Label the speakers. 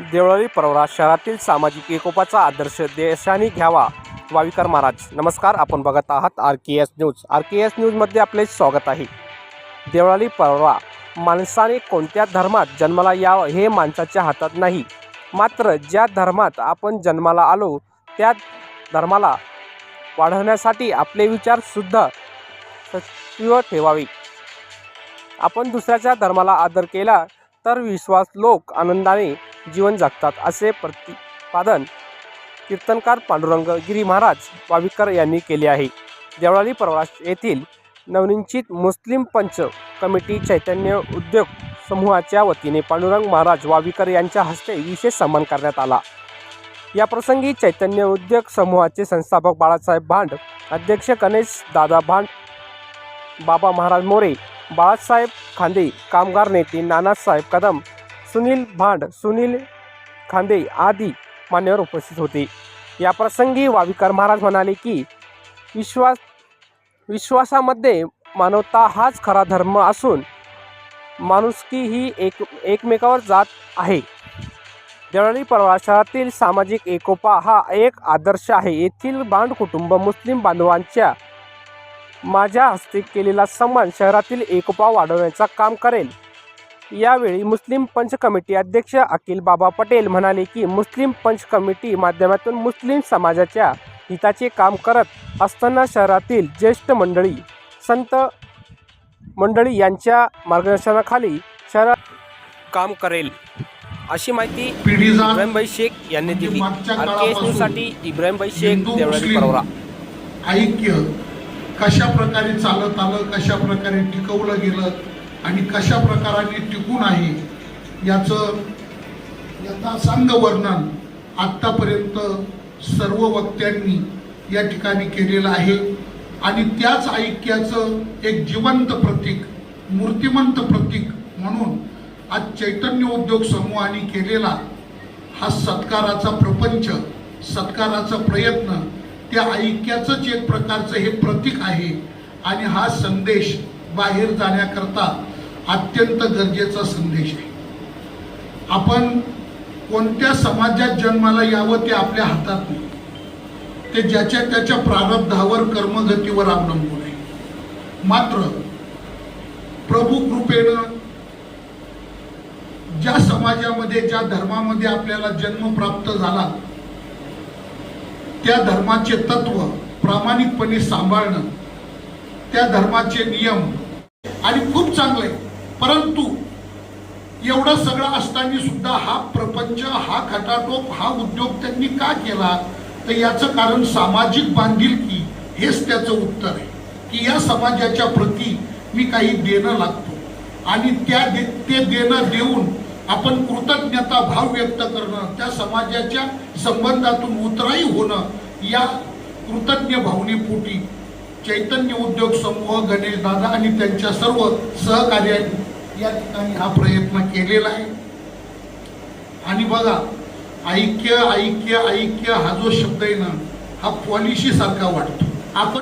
Speaker 1: देवळाली परवरा शहरातील सामाजिक एकोपाचा आदर्श देशाने घ्यावा वाविकर महाराज. नमस्कार आपण बघत आहात R K S news R K S न्यूजमध्ये आपले स्वागत आहे. देवळाली परवा माणसाने कोणत्या धर्मात जन्माला यावं हे माणसाच्या हातात नाही. मात्र ज्या धर्मात आपण जन्माला आलो त्या धर्माला वाढवण्यासाठी आपले विचार शुद्ध सचिव ठेवावे. आपण दुसऱ्याच्या धर्माला आदर केला तर विश्वास लोक आनंदाने जीवन जगतात असे प्रतिपादन कीर्तनकार पांडुरंग गिरी महाराज वाविकर यांनी केले आहे. देवळाली परवास येथील नवनिंचित मुस्लिम पंच कमिटी चैतन्य उद्योग समूहाच्या वतीने पांडुरंग महाराज वाविकर यांच्या हस्ते विशेष सन्मान करण्यात आला. या प्रसंगी चैतन्य उद्योग समूहाचे संस्थापक बाळासाहेब भांड अध्यक्ष गणेश दादा भांड बाबा महाराज मोरे बाळासाहेब खांदे कामगार नेते नानासाहेब कदम सुनील भांड सुनील खांदे आदी मान्यवर उपस्थित होते. या प्रसंगी वाविकर महाराज म्हणाले की विश्वास विश्वासामध्ये मानवता हाच खरा धर्म असून माणुसकी ही एक एकमेकावर जात आहे. देवळी प्रवासातील सामाजिक एकोपा हा एक आदर्श आहे. येथील बांड कुटुंब मुस्लिम बांधवांच्या माझ्या हस्ते केलेला सन्मान शहरातील एकोपा वाढवण्याचा काम करेल. यावेळी मुस्लिम पंच कमिटी अध्यक्ष अखिल बाबा पटेल म्हणाले की मुस्लिम पंच कमिटी माध्यमातून मुस्लिम समाजाच्या हिताचे काम करत असताना शहरातील ज्येष्ठ मंडळी संत मंडळी यांच्या मार्गदर्शनाखाली शहरात काम करेल अशी माहिती इब्राहिमभाई शेख यांनी दिली. न्यूजसाठी इब्राहिमभाई शेख देवळाली
Speaker 2: मुस्लिम
Speaker 1: परवरा.
Speaker 2: ऐक्य कशा प्रकारे चालत आलं कशा प्रकारे टिकवलं गेलं आणि कशा प्रकाराने टिकून आहे याचं यथासांग वर्णन आत्तापर्यंत सर्व वक्त्यांनी या ठिकाणी केलेलं आहे. आणि त्याच ऐक्याचं एक जिवंत प्रतीक मूर्तिमंत प्रतीक म्हणून आज चैतन्य उद्योग समूहाने केलेला हा सत्काराचा प्रपंच सत्काराचा प्रयत्न त्या ऐक्याचंच एक प्रकारचं हे प्रतीक आहे. आणि हा संदेश बाहेर जाण्याकरता अत्यंत गरजेचा संदेश आहे. आपण कोणत्या समाजात जन्माला यावं ते आपल्या हातात नाही. ते ज्याच्या त्याच्या प्रारब्धावर कर्मगतीवर अवलंबून आहे. मात्र प्रभू कृपेनं ज्या समाजामध्ये ज्या धर्मामध्ये आपल्याला जन्म प्राप्त झाला त्या धर्माचे तत्व प्रामाणिकपणे सांभाळणं त्या धर्माचे नियम आणि खूप चांगले परंतु एवढं सगळं असताना सुद्धा हा प्रपंच हा खटाटोप हा उद्योग त्यांनी का केला? तर याचं कारण सामाजिक बांधिलकी हेच त्याचं उत्तर आहे की या समाजाच्या प्रती मी काही देणं लागतो. आणि त्या दे ते देणं देऊन आपण कृतज्ञता भाव व्यक्त करणं त्या समाजाच्या संबंधातून उतराई होणं या कृतज्ञ भावनेपोटी चैतन्य उद्योग समूह गणेश दादा आणि त्यांच्या सर्व सहकार्यांनी या ठिकाणी हा प्रयत्न केलेला आहे. आणि बघा ऐक्य ऐक्य ऐक्य हा जो शब्द आहे ना हा पॉलिशी सारखा वाटतो. आपण